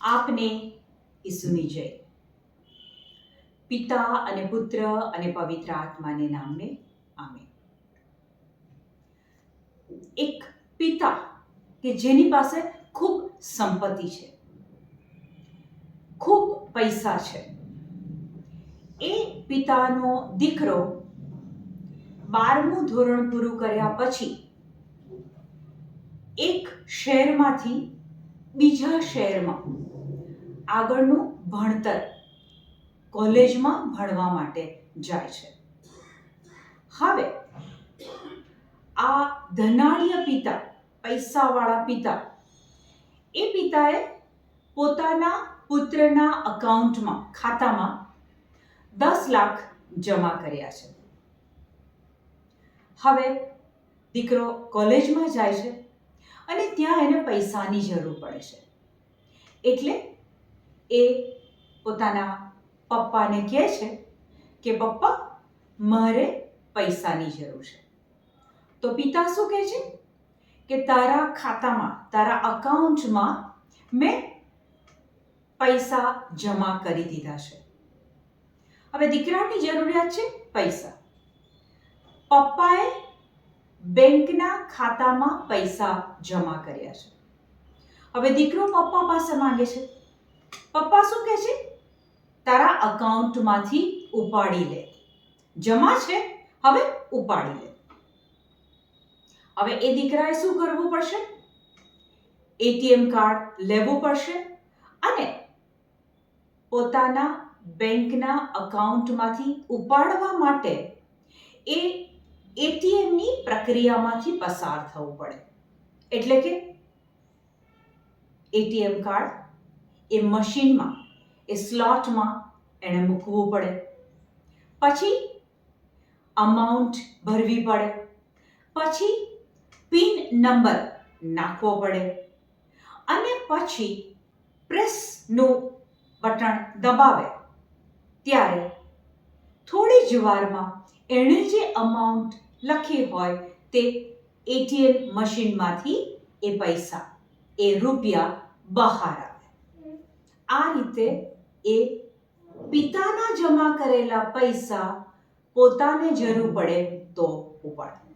આપને ઈસુની જય. પિતા અને પુત્ર અને પવિત્ર આત્માને નામે આમે એક પિતા કે જેની પાસે ખૂબ સંપત્તિ છે. ખૂબ પૈસા છે. એ પિતાનો દીકરો બારમું ધોરણ પૂરું કર્યા પછી એક શહેરમાંથી બીજા શહેરમાં આગળનું ભણતર કોલેજમાં ભણવા માટે જાય છે. હવે, આ ધનાઢ્ય પિતા, પૈસાવાળા પિતા, એ પિતાએ પોતાના પુત્રના અકાઉન્ટમાં, ખાતામાં દસ લાખ જમા કર્યા છે. હવે, દીકરો કોલેજમાં જાય છે અને ત્યાં એને પૈસાની જરૂર પડે છે. એટલે એ પોતાના પપ્પાને કહે છે કે, પપ્પા, મારે પૈસાની જરૂર છે. તો પિતા શું કહે છે? કે, તારા ખાતામાં, તારા અકાઉન્ટમાં મેં પૈસા જમા કરી દીધા છે. હવે દીકરાની જરૂરિયાત છે પૈસા. પપ્પાએ બેંકના ખાતામાં પૈસા જમા કર્યા છે. હવે દીકરો પપ્પા પાસે માંગે છે. પપ્પા શું કહે છે? તારા અકાઉન્ટમાંથી ઉપાડી લે. જમા છે? હવે ઉપાડી લે. હવે એ દીકરાએ શું કરવું પડશે? એટીએમ કાર્ડ લેવું પડશે અને પોતાના બેંકના અકાઉન્ટમાંથી ઉપાડવા માટે એ એટીએમની પ્રક્રિયામાંથી પસાર થવું પડે. એટલે કે એટીએમ કાર્ડ એ મશીનમાં, એ સ્લોટમાં એણે મૂકવું પડે. પછી અમાઉન્ટ ભરવી પડે. પછી પિન નંબર નાખવો પડે. અને પછી પ્રેસનું બટન દબાવે. ત્યારે થોડી જ વારમાં એણે જે અમાઉન્ટ લખી હોય તે એટીએમ મશીનમાંથી એ પૈસા, એ રૂપિયા બહાર આવે. આ રીતે એ પિતાના જમા કરેલા પૈસા પોતાને જરૂર પડે તો ઉપાડે.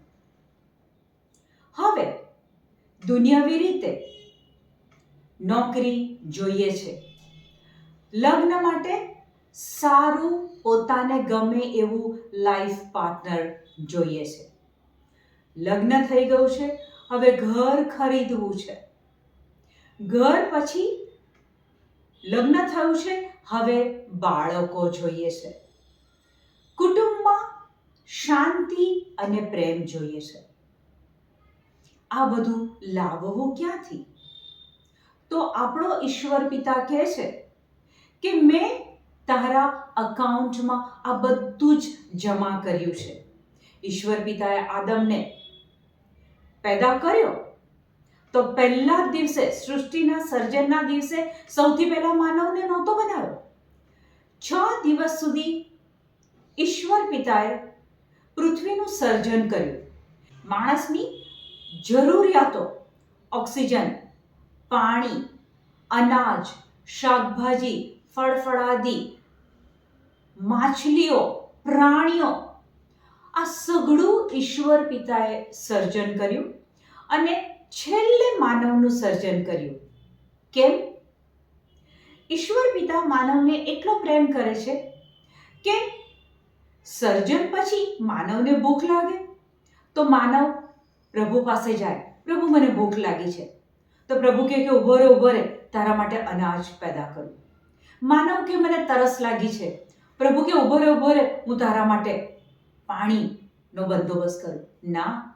હવે, દુનિયાવી રીતે નોકરી જોઈએ છે. લગ્ન માટે સારું પોતાને ગમે એવું લાઈફ પાર્ટનર જોઈએ છે. લગ્ન થઈ ગયું છે, હવે ઘર ખરીદવું છે. ઘર પછી લગ્ન થયું છે, હવે બાળકો જોઈએ છે. કુટુંબમાં શાંતિ અને પ્રેમ જોઈએ છે. આ બધું લાવવું ક્યાંથી? તો આપણો ઈશ્વર પિતા કહે છે કે મેં તારા અકાઉન્ટમાં આ બધું જ જમા કર્યું છે. ઈશ્વર પિતાએ આદમને પેદા કર્યો તો પહેલા દિવસે, સૃષ્ટિના સર્જનના દિવસે સૌથી પહેલા માનવને નહોતો બનાવ્યો. છ દિવસ સુધી ઈશ્વર પિતાએ પૃથ્વીનું સર્જન કર્યું. માણસની જરૂરિયાતો, ઓક્સિજન, પાણી, અનાજ, શાકભાજી, ફળફળાદી, માછલીઓ, પ્રાણીઓ, આ સઘળું ઈશ્વર પિતાએ સર્જન કર્યું અને છેલ્લે માનવનું સર્જન કર્યું. કેમ? ઈશ્વર પિતા માનવને એટલો પ્રેમ કરે છે? કે સર્જન પછી માનવને ભૂખ લાગે? તો માનવ પ્રભુ પાસે જાય. પ્રભુ, મને ભૂખ લાગી છે. તો પ્રભુ કહે કે, ઊભો રે ઊભો રે તારા માટે અનાજ પેદા કરું. માનવ કે મને તરસ લાગી છે. પ્રભુ કે ઊભો રે ઊભો રે હું તારા માટે પાણીનો બંદોબસ્ત કરું. ના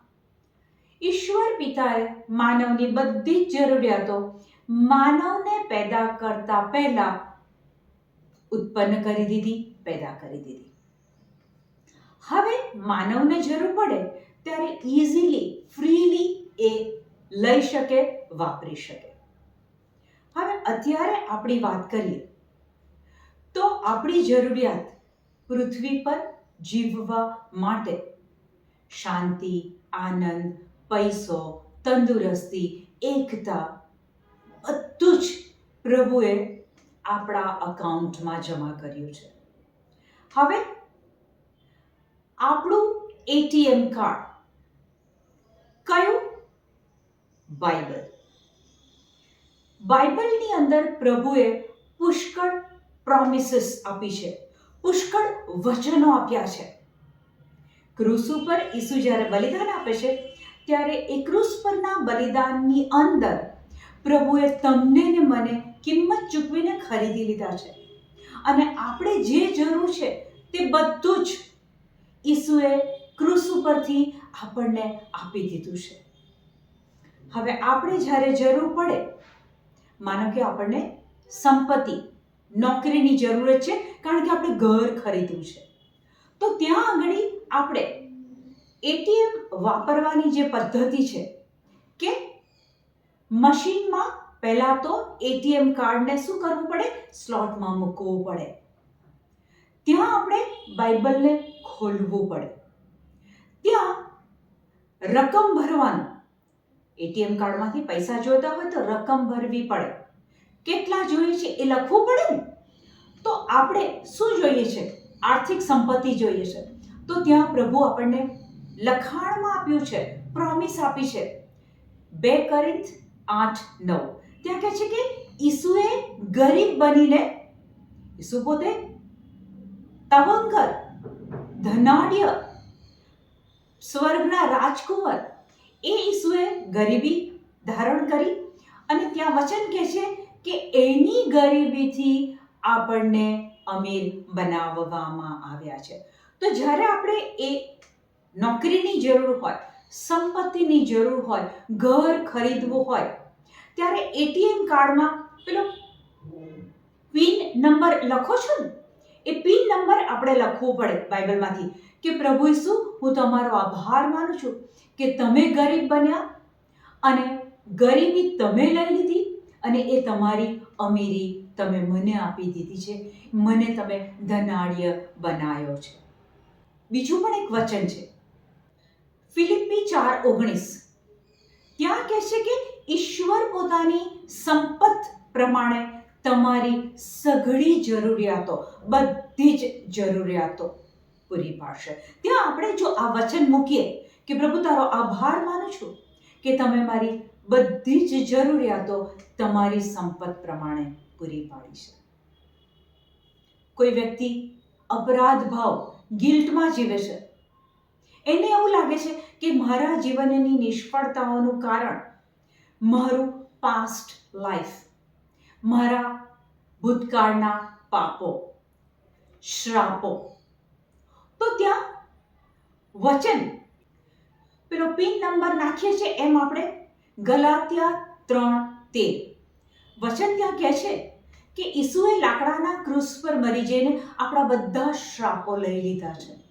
ઈશ્વર પિતાએ માનવની બધી જ જરૂરિયાતો માનવને પેદા કરતા પહેલા ઉત્પન્ન કરી દીધી, પેદા કરી દીધી. હવે માનવને જરૂર પડે ત્યારે ઇઝીલી ફ્રીલી એ લઈ શકે, વાપરી શકે. હવે અત્યારે આપણી વાત કરીએ તો આપણી જરૂરિયાત પૃથ્વી પર જીવવા માટે શાંતિ, આનંદ પૈસો, તંદુરસ્તી, એકતા, બધું જ પ્રભુએ આપણા અકાઉન્ટમાં જમા કર્યું છે. હવે આપણું એટીએમ કાર્ડ કયું? બાઇબલ. બાઇબલની અંદર પ્રભુએ પુષ્કળ પ્રોમિસીસ આપી છે. પુષ્કળ વચનો આપ્યા છે. ક્રુસ ઉપર ઈસુ જ્યારે બલિદાન આપે છે ત્યારે એ પરના બલિદાનની અંદર પ્રભુએ તમને ને મને કિંમત ચૂકવીને ખરીદી લીધા છે. અને આપણે જે જરૂર છે તે બધું જ ઈસુએ ક્રુસ ઉપરથી આપણને આપી દીધું છે. હવે આપણે જ્યારે જરૂર પડે, માનો કે આપણને સંપત્તિ, નોકરીની જરૂરત છે, કારણ કે આપણે ઘર ખરીદવું છે. તો ત્યાં આગળ આપણે એટીએમ વાપરવાની જે પદ્ધતિ છે કે મશીનમાં પહેલાં તો એટીએમ કાર્ડને શું કરવું પડે? સ્લોટમાં મૂકવું પડે. ત્યાં આપણે બાઇબલને ખોલવું પડે. ત્યાં રકમ ભરવાનું. એટીએમ કાર્ડમાંથી પૈસા જોઈતા હોય તો રકમ ભરવી પડે. કેટલા જોઈએ છે એ લખવું પડે ને? તો આપણે શું જોઈએ છે? આર્થિક સંપત્તિ જોઈએ છે. તો ત્યાં પ્રભુ આપણને લખાણમાં આપ્યું છે પ્રોમિસ આપી છે. બે કરિંથ આઠ નવ. ત્યાં કહે છે કે ઈસુએ ગરીબ બનીને, ઈસુ પોતે તવંગર, ધનાઢ્ય, સ્વર્ગના રાજકુંવર, એ ઈસુએ ગરીબી ધારણ કરી અને ત્યાં વચન કહે છે કે એની ગરીબીથી આપણને અમીર બનાવવામાં આવ્યા છે. તો જ્યારે આપણે એ નોકરીની જરૂર હોય, સંપત્તિની જરૂર હોય, ઘર ખરીદવું હોય, ત્યારે એટીએમ કાર્ડમાં પેલો પિન નંબર લખો છો ને? એ પિન નંબર આપણે લખવો પડે બાઇબલમાંથી કે પ્રભુ ઈસુ, હું તમારો આભાર માનું છું કે તમે ગરીબ બન્યા અને ગરીબી તમે લઈ લીધી અને એ તમારી અમીરી તમે મને આપી દીધી છે. મને તમે ધનાઢ્ય બનાવ્યો છે. બીજું પણ એક વચન છે. ફિલિપ્પી ચાર ઓગણીસ. ત્યાં કહે છે કે ઈશ્વર પોતાની સંપત પ્રમાણે તમારી સઘળી જરૂરિયાતો, બધી જ જરૂરિયાતો પૂરી પાડશે. ત્યાં આપણે જો આ વચન મૂકીએ કે પ્રભુ તારો આભાર માનું છું કે તમે મારી બધી જ જરૂરિયાતો તમારી સંપત પ્રમાણે પૂરી પાડી છે. કોઈ વ્યક્તિ અપરાધ ભાવ, ગિલ્ટમાં જીવે છે. એને એવું લાગે છે કે મારા જીવનની નિષ્ફળતાઓનું કારણ મારું પાસ્ટ લાઈફ મારા ભૂતકાળના પાપો, શ્રાપો. તો ત્યાં વચન, પેલો પિન નંબર નાખીએ છીએ એમ આપણે, ગલાત્યા ત્રણ તેર. વચન ત્યાં કહે છે કે ઈસુએ લાકડાના ક્રૂસ પર મરી જઈને આપણા બધા શ્રાપો લઈ લીધા છે.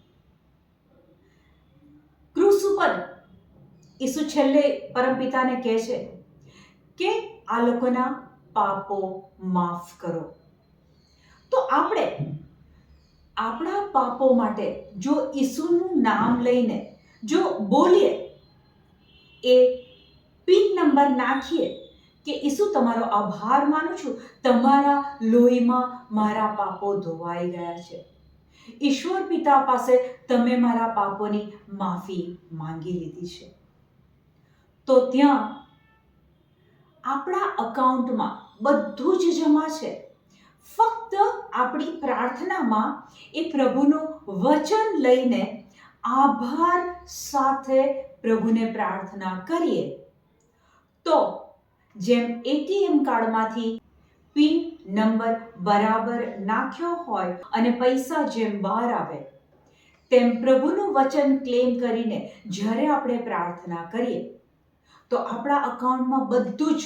ક્રૂસ ઉપર ઈસુ છેલ્લે પરમપિતાને કહે છે કે આ લોકોના પાપો માફ કરો. તો આપણે આપણા પાપો માટે જો ઈસુનું નામ લઈને જો બોલીએ, એ પિન નંબર નાખીએ કે ઈસુ તમારો આભાર માનું છું, તમારા લોહીમાં મારા પાપો ધોવાઈ ગયા છે. ઈશ્વર પિતા પાસે તમે મારા પાપોની માફી માંગી લીધી છે. તો ત્યાં આપણા અકાઉન્ટમાં બધું જ જમા છે. ફક્ત આપણી પ્રાર્થનામાં એ પ્રભુનું વચન લઈને આભાર સાથે પ્રભુને પ્રાર્થના કરીએ. તો જેમ એટીએમ કાર્ડમાંથી પિન નંબર બરાબર નાખ્યો હોય અને પૈસા જેમ બહાર આવે, તેમ પ્રભુનું વચન ક્લેમ કરીને જ્યારે આપણે પ્રાર્થના કરીએ, તો આપણા અકાઉન્ટમાં બધું જ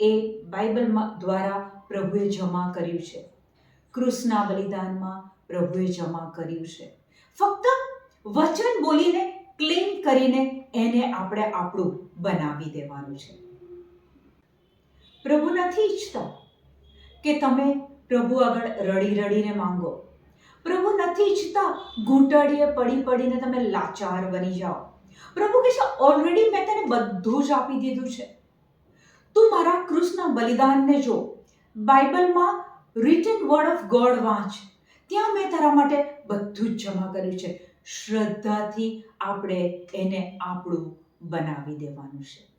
એ બાઇબલમાં દ્વારા પ્રભુએ જમા કર્યું છે. કૃષ્ણના બલિદાનમાં પ્રભુએ જમા કર્યું છે. ફક્ત વચન બોલીને ક્લેમ કરીને એને આપણે આપણું બનાવી દેવાનું છે. પ્રભુ નથી ઈચ્છતા કે તમે પ્રભુ આગળ રડી રડીને માંગો. પ્રભુ નથી ઈચ્છતા ઘૂંટડીએ પડી પડીને તમે લાચાર બની જાઓ. પ્રભુ કહે છે ઓલરેડી મેં તને બધું જ આપી દીધું છે. તું મારા કૃષ્ણ બલિદાનને જો. બાઇબલમાં રિટન વર્ડ ઓફ ગોડ વાંચ. ત્યાં મેં તારા માટે બધું જ જમા કર્યું છે. શ્રદ્ધાથી આપણે એને આપણું બનાવી દેવાનું છે.